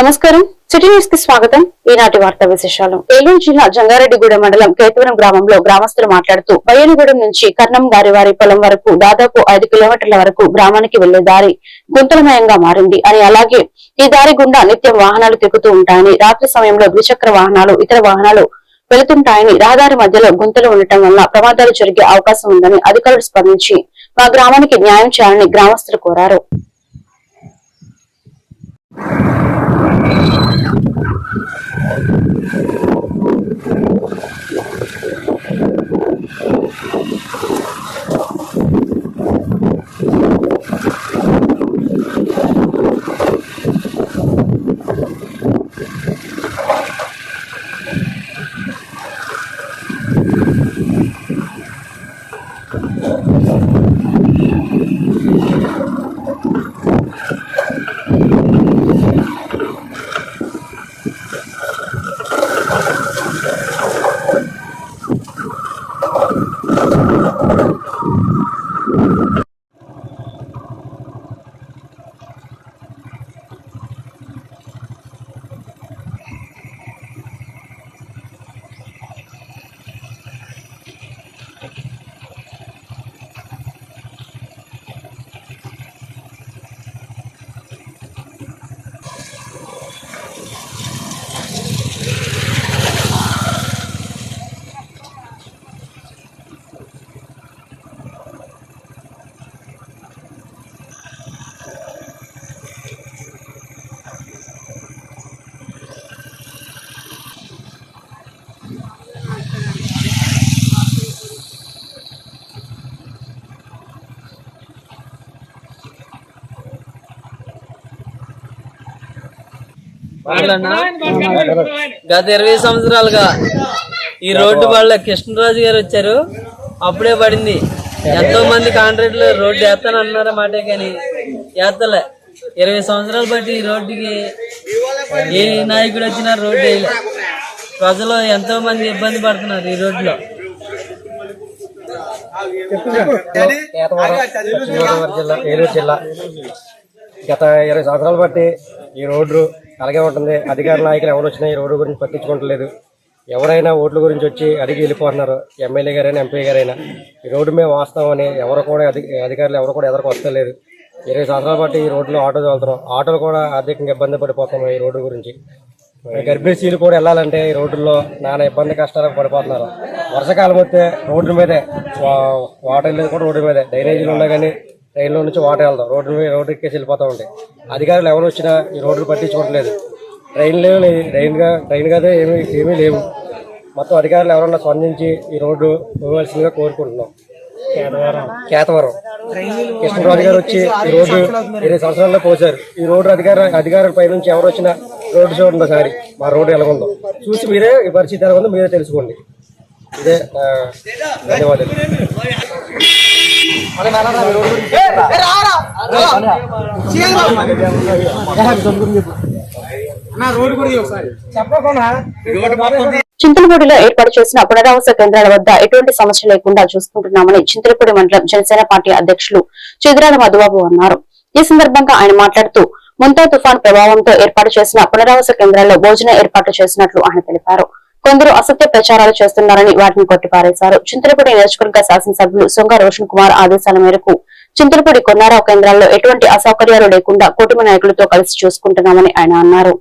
నమస్కారం. సిటీ న్యూస్కి స్వాగతం. ఈనాటి వార్తా విశేషాలు. ఏలూరు జిల్లా జంగారెడ్డిగూడెం మండలం కేతువరం గ్రామంలో గ్రామస్తులు మాట్లాడుతూ బయ్యనగూడెం నుంచి కర్ణం గారివారి పొలం వరకు దాదాపు ఐదు కిలోమీటర్ల వరకు గ్రామానికి వెళ్ళే దారి గుంతలమయంగా మారింది. అని అలాగే ఈ దారి గుండా నిత్యం వాహనాలు తిరుగుతూ ఉంటాయని రాత్రి సమయంలో ద్విచక్ర వాహనాలు ఇతర వాహనాలు వెళుతుంటాయని రహదారి మధ్యలో గుంతలు ఉండటం వల్ల ప్రమాదాలు జరిగే అవకాశం ఉందని అధికారులు స్పందించి మా గ్రామానికి న్యాయం చేయాలని గ్రామస్తులు కోరారు. Thank you. గత ఇరవై సంవత్సరాలుగా ఈ రోడ్డు వాళ్ళ కృష్ణరాజు గారు వచ్చారు. అప్పుడే పడింది. ఎంతో మంది కాంట్రాక్టులు రోడ్డు వేస్తానన్నారు మాటే కానీ వేస్తలే. ఇరవై సంవత్సరాలు బట్టి ఈ రోడ్డుకి ఏ నాయకుడు వచ్చినా రోడ్డు వేయలే. ప్రజలు ఎంతో మంది ఇబ్బంది పడుతున్నారు ఈ రోడ్లో ఏలూరు జిల్లా. గత ఇరవై సంవత్సరాలు బట్టి ఈ రోడ్డు అలాగే ఉంటుంది. అధికార నాయకులు ఎవరు వచ్చినా ఈ రోడ్డు గురించి పట్టించుకోవట్లేదు ఎవరైనా ఓట్ల గురించి వచ్చి అడిగి వెళ్ళిపోతున్నారు. ఎమ్మెల్యే గారైనా ఎంపీ గారైనా. ఈ రోడ్డు మేము వాస్తామని ఎవరు కూడా అధికారులు ఎవరు కూడా ఎదరకు వస్తలేదు. ఇరవై సంవత్సరాలు పాటు ఈ రోడ్లో ఆటో వెళ్తున్నాం. ఆటోలు కూడా ఆర్థికంగా ఇబ్బంది పడిపోతున్నాం ఈ రోడ్డు గురించి. గర్భిణీలు కూడా వెళ్ళాలంటే ఈ రోడ్డుల్లో నానా ఇబ్బంది కష్టాలకు పడిపోతున్నారు. వర్షాకాలం వస్తే రోడ్డు మీదే వా- వాటర్ లేదు కూడా రోడ్డు మీదే. డ్రైనేజీలు ఉన్నా కానీ ట్రైన్లో నుంచి వాటర్ వెళ్దాం రోడ్డు మీద రోడ్డు ఎక్కేసి వెళ్ళిపోతూ ఉంటాయి. అధికారులు ఎవరు వచ్చినా ఈ రోడ్డు పట్టించుకోవట్లేదు. ట్రైన్ లేవు లేదు. ట్రైన్గా ట్రైన్ కాదే ఏమీ ఏమీ లేవు. మొత్తం అధికారులు ఎవరన్నా స్పందించి ఈ రోడ్డు ఇవ్వాల్సిందిగా కోరుకుంటున్నాం. కేతవరం. కృష్ణరాజు గారు వచ్చి ఈ రోడ్డు ఇరవై సంవత్సరాల్లో పోసారు. ఈ రోడ్డు అధికార అధికారుల పై నుంచి ఎవరు వచ్చినా రోడ్డు చూడండి ఒకసారి. మా రోడ్డు ఎలా ఉందో చూసి మీరే ఈ పరిస్థితి ఎలా ఉందో మీరే తెలుసుకోండి. ఇదే ధన్యవాదాలు. చింతలపూడిలో ఏర్పాటు చేసిన పునరావాస కేంద్రాల వద్ద ఎటువంటి సమస్య లేకుండా చూసుకుంటున్నామని చింతలపూడి మండలం జనసేన పార్టీ అధ్యక్షులు చిదిరాల మధుబాబు అన్నారు. ఈ సందర్భంగా ఆయన మాట్లాడుతూ ముంతా తుఫాన్ ప్రభావంతో ఏర్పాటు చేసిన పునరావాస కేంద్రాల్లో భోజనం ఏర్పాటు చేసినట్లు ఆయన తెలిపారు. కొందరు అసత్య ప్రచారాలు చేస్తున్నారని వాటిని కొట్టిపారేశారు. చింతలపూడి నియోజకవర్గ శాసనసభ్యులు సొంగ రోషన్ కుమార్ ఆదేశాల మేరకు చింతలపూడి కొన్నారావు కేంద్రాల్లో ఎటువంటి అసౌకర్యాలు లేకుండా కూటమి నాయకులతో కలిసి చూసుకుంటున్నామని ఆయన అన్నారు.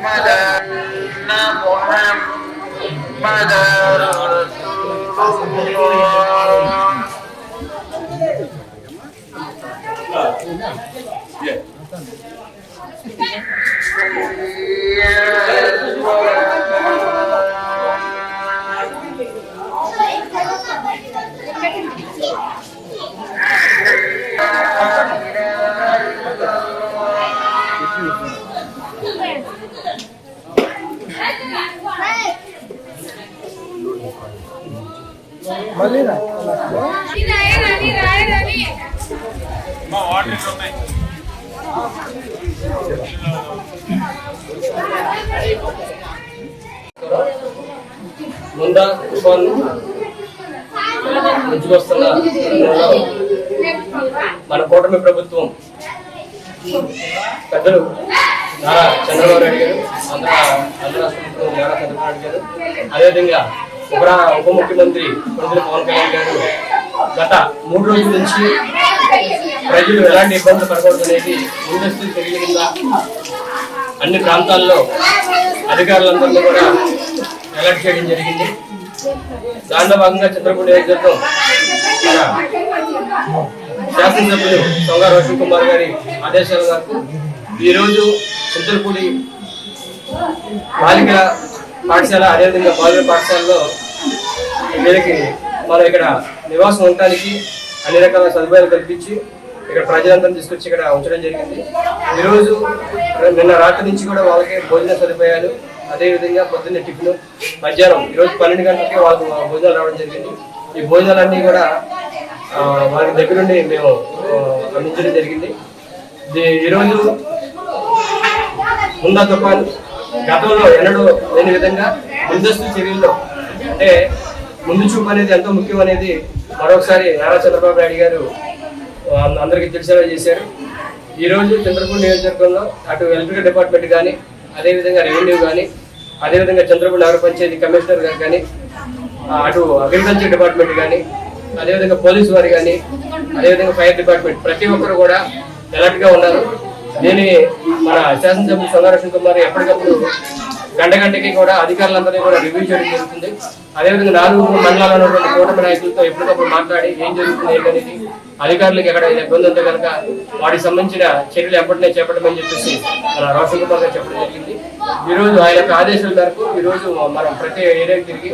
محمدا محمدا رسول الله Yeah. ముందా తుఫాన్ వస్తున్న మన కూటమి ప్రభుత్వం పెద్దలు నారా చంద్రబాబు నాయుడు గారు ఆంధ్ర ఆంధ్ర ప్రభుత్వం నారా చంద్రబాబు నాయుడు గారు అదేవిధంగా ఉప ఉప ముఖ్యమంత్రి కొండల పవన్ కళ్యాణ్ గారు గత మూడు రోజుల నుంచి ప్రజలు ఎలాంటి ఇబ్బందులు పడకూడదు అనేది ముందస్తు చర్యల కింద అన్ని ప్రాంతాల్లో అధికారులందరినీ కూడా అలర్ట్ చేయడం జరిగింది. దానిలో భాగంగా చంద్రపూడి నియోజకవర్గం శాసనసభ్యులు సొంగ రోషన్ కుమార్ గారి ఆదేశాల మేరకు ఈరోజు చింతలపూడి బాలికల పాఠశాల అదేవిధంగా బాలుర పాఠశాలలో వీళ్ళకి మనం ఇక్కడ నివాసం ఉండటానికి అన్ని రకాల సదుపాయాలు కల్పించి ఇక్కడ ప్రజలందరం తీసుకొచ్చి ఇక్కడ ఉంచడం జరిగింది. ఈరోజు నిన్న రాత్రి నుంచి కూడా వాళ్ళకి భోజన సదుపాయాలు అదేవిధంగా పొద్దున్నే టిఫిన్ మధ్యాహ్నం ఈరోజు పన్నెండు గంటలకి వాళ్ళకు భోజనాలు రావడం జరిగింది. ఈ భోజనాలన్నీ కూడా వారి దగ్గర నుండి మేము అందించడం జరిగింది. ఈరోజు ముందా తుఫాను గతంలో ఎన్నడూ లేని విధంగా ముందస్తు చర్యల్లో అంటే ముందు చూపు అనేది ఎంతో ముఖ్యం అనేది మరొకసారి నారా చంద్రబాబు నాయుడు గారు అందరికీ తెలిసేలా చేశారు. ఈ రోజు చంద్రపూర్ నియోజకవర్గంలో అటు ఎలక్ట్రికల్ డిపార్ట్మెంట్ కానీ అదేవిధంగా రెవెన్యూ కానీ అదేవిధంగా చంద్రపూర్ నగర పంచాయతీ కమిషనర్ గారు కానీ అటు అగ్రికల్చర్ డిపార్ట్మెంట్ కానీ అదేవిధంగా పోలీసు వారు కానీ అదేవిధంగా ఫైర్ డిపార్ట్మెంట్ ప్రతి ఒక్కరు కూడా అలర్ట్గా ఉన్నారు. దీని మన శాసనసభ్యులు సంగారక్షణ కుమార్ ఎప్పటికప్పుడు గంట గంటకి కూడా అధికారులందరినీ కూడా రివ్యూ చేయడం జరుగుతుంది. అదేవిధంగా నాలుగు మండలాలు ఉన్నటువంటి కూటమి నాయకులతో ఎప్పటికప్పుడు మాట్లాడి ఏం జరుగుతుంది ఏంటనేది అధికారులకు ఎక్కడ ఇబ్బంది ఉంటే కనుక వాటికి సంబంధించిన చర్యలు ఎప్పటినే చేపట్టమని చెప్పేసి మన రోషన్ కుమార్ గారు చెప్పడం జరిగింది. ఈ రోజు ఆయన యొక్క ఆదేశాల మేరకు ఈ రోజు మనం ప్రతి ఏరియాకి తిరిగి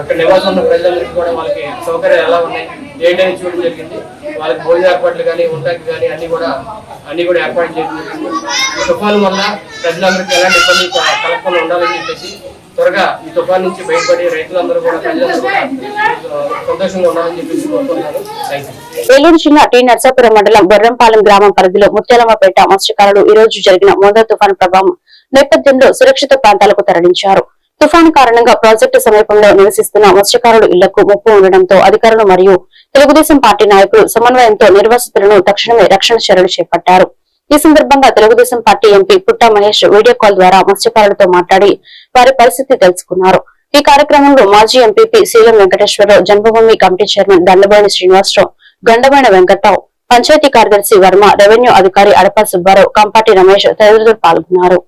ఇక్కడ నివాసం ఉన్న ప్రజలందరికీ కూడా వాళ్ళకి సౌకర్యాలు ఎలా ఉన్నాయి ఏంటని చూడడం జరిగింది వాళ్ళకి భోజన ఏర్పాట్లు కానీ ఉండడానికి కానీ అన్ని కూడా అన్ని కూడా ఏర్పాటు చేయడం జరిగింది. ఈ తుఫాను వల్ల ప్రజలందరికీ ఎలాంటి ఇబ్బంది కలగకుండా ఉండాలని చెప్పేసి త్వరగా ఈ తుఫాన్ నుంచి బయటపడి రైతులందరూ కూడా సంతోషంగా ఉండాలని చెప్పేసి కోరుకుంటున్నాను. ఏలూరు జిల్లా టి నర్సాపురం మండలం బొర్రంపాలెం గ్రామం పరిధిలో ముత్యాలమ్మపేట మత్స్యకారులు ఈ రోజు జరిగిన మోదా తుఫాను ప్రభావం నేపథ్యంలో సురక్షిత ప్రాంతాలకు తరలించారు. తుఫాను కారణంగా ప్రాజెక్టు సమీపంలో నివసిస్తున్న మత్స్యకారుల ఇళ్ళకు ముప్పు ఉండడంతో అధికారులు మరియు తెలుగుదేశం పార్టీ నాయకులు సమన్వయంతో నిర్వాసితులను తక్షణమే రక్షణ చర్యలు చేపట్టారు. ఈ సందర్భంగా Telugu Desam party MP Putta Mahesh video call ద్వారా మత్స్యకారులతో మాట్లాడి వారి పరిస్థితి తెలుసుకున్నారు. ఈ కార్యక్రమంలో మాజీ MPP CM Venkateswara Rao Janmabhoomi committee chairman Dandaboina Srinivasa Rao Gandamaina Venkatrao panchayat కార్యదర్శి వర్మ రెవెన్యూ అధికారి అడప సుబ్బారావు కంపాటి రమేష్ తదితరులు పాల్గొన్నారు.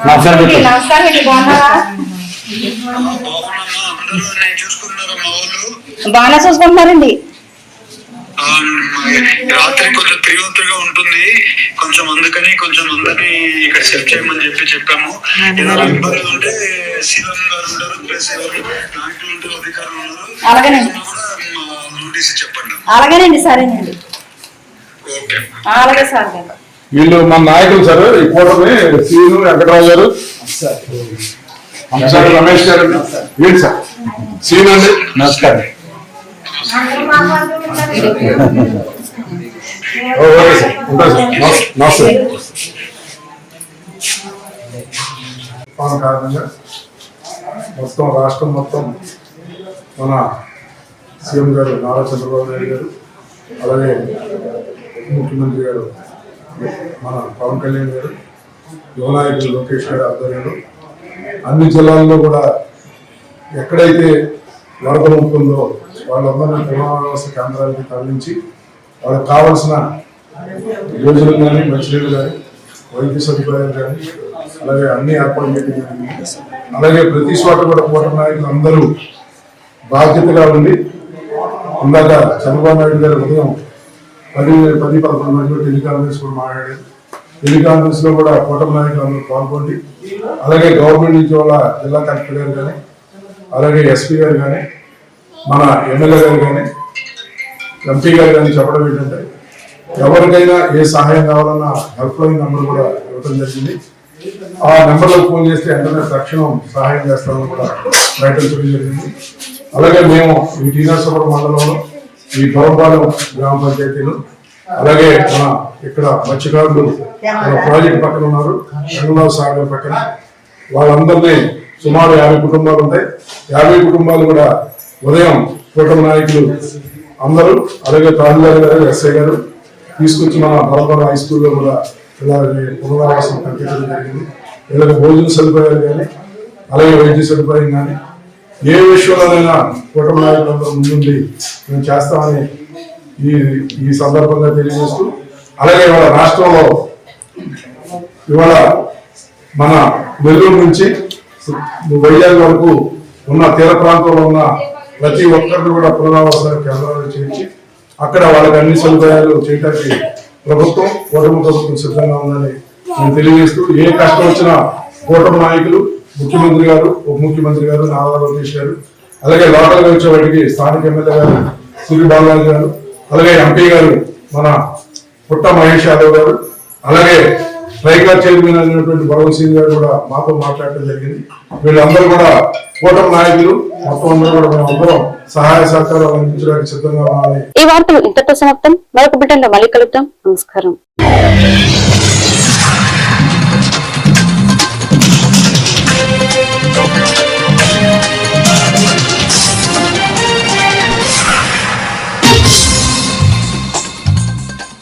నమస్కారం అండి బాగున్నారా? బాగానే చూసుకుంటున్నారండి. రాత్రి కొంచెం తీవ్రతగా ఉంటుంది. కొంచెం అందుకని కొంచెం అందరినీ ఇక్కడ సెట్ చేయమని చెప్పి చెప్పాము. ఏదైనా ఇబ్బందులు ఉంటే సీఎం గారు ఉంటారు ప్లస్ ఎవరు నాయకులు ఉంటారు అధికారులు ఉన్నారు చెప్పండి. అలాగేనండి సరేనండి. ఓకే. అలాగే సార్ వీళ్ళు మన నాయకులు సార్ ఈ కూటమి సీను వెంకటరావు గారు. రమేష్ గారు. వీడు సార్. సీను అండి. నమస్కారం. ఓకే సార్ ఉంటాను సార్ నమస్తే తుఫాను కారణంగా మొత్తం రాష్ట్రం మొత్తం మన సీఎం గారు నారా చంద్రబాబు నాయుడు గారు అలాగే ముఖ్యమంత్రి గారు మన పవన్ కళ్యాణ్ గారు యువ నాయకులు లోకేష్ గారి ఆధ్వర్యంలో అన్ని జిల్లాల్లో కూడా ఎక్కడైతే వరద ఉంటుందో వాళ్ళందరినీ పునరావాస కేంద్రాలకి తరలించి వాళ్ళకి కావలసిన యోజనలు కానీ మంచినీళ్ళు కానీ వైద్య సదుపాయాలు కానీ అలాగే అన్ని ఏర్పాటు చేయడం అలాగే ప్రతి చోట కూడా కూటమి నాయకులు అందరూ బాధ్యతగా ఉండి ఇందాక చంద్రబాబు నాయుడు గారు ఉదయం పది పది పదకొండు మంది టెలికాన్ఫరెన్స్ కూడా మాట్లాడారు. టెలికాన్ఫరెన్స్లో కూడా కూటమి నాయకులు అందరూ పాల్గొండి. అలాగే గవర్నమెంట్ నుంచి వాళ్ళ జిల్లా కలెక్టర్ గారు కానీ అలాగే ఎస్పీ గారు కానీ మన ఎమ్మెల్యే గారు కానీ ఎంపీ గారు కానీ చెప్పడం ఏంటంటే ఎవరికైనా ఏ సహాయం కావాలన్నా హెల్ప్లైన్ నెంబర్ కూడా ఇవ్వడం జరిగింది. ఆ నెంబర్లో ఫోన్ చేస్తే వెంటనే తక్షణం సహాయం చేస్తామని కూడా ప్రకటించడం జరిగింది. అలాగే మేము ఈ టీనర్సపురం మండలంలో ఈ దొరపాలెం గ్రామ పంచాయతీలు అలాగే మన ఇక్కడ మత్స్యకారులు మన ప్రాజెక్ట్ పక్కన ఉన్నారు రంగనాథ్ సాగర్ పక్కన. వాళ్ళందరినీ సుమారు యాభై కుటుంబాలు ఉంటాయి. యాభై కుటుంబాలు కూడా ఉదయం కూటమి నాయకులు అందరూ అలాగే తహసీల్దార్ గారు ఎస్ఐ గారు తీసుకొచ్చి మన బలపర హై స్కూల్లో కూడా పిల్లలకి పునరావాసం కల్పించడం జరిగింది. పిల్లలకు భోజన సదుపాయాలు కానీ అలాగే వైద్య సదుపాయం కానీ ఏ విషయంలోనైనా కూటమి నాయకులందరూ ముందుండి మేము చేస్తామని ఈ ఈ సందర్భంగా తెలియజేస్తూ అలాగే ఇవాళ రాష్ట్రంలో ఇవాళ మన నెల్లూరు నుంచి వైజాగ్ వరకు ఉన్న తీర ప్రాంతంలో ఉన్న ప్రతి ఒక్కరిని కూడా పునరావాస కేంద్రాలు చేయించి అక్కడ వాళ్ళకి అన్ని సదుపాయాలు చేయడానికి ప్రభుత్వం కూటమి ప్రభుత్వం సిద్ధంగా ఉందని నేను తెలియజేస్తూ ఏ కష్టం వచ్చినా కూటమి నాయకులు ముఖ్యమంత్రి గారు ఉప ముఖ్యమంత్రి గారు నారా లోకేష్ గారు అలాగే లోకల్గా వచ్చే వాటికి స్థానిక ఎమ్మెల్యే గారు సూర్య బాలాజీ గారు అలాగే ఎంపీ గారు మన పుట్ట మహేష్ యాదవ్ గారు అలాగే ట్రైకర్ చైర్మన్ అయినటువంటి భగవత్ సింగ్ గారు కూడా మాతో మాట్లాడటం జరిగింది. వీళ్ళందరూ కూడా కూటమి నాయకులు మొత్తం అందరూ కూడా మేము అందరం సహాయ సహకారాలు అందించడానికి సిద్ధంగా ఉన్నామని ఈ వార్తలు ఇంతటితో సమాప్తం. మరొక బిడ్డలో మళ్ళీ కలుద్దాం. నమస్కారం.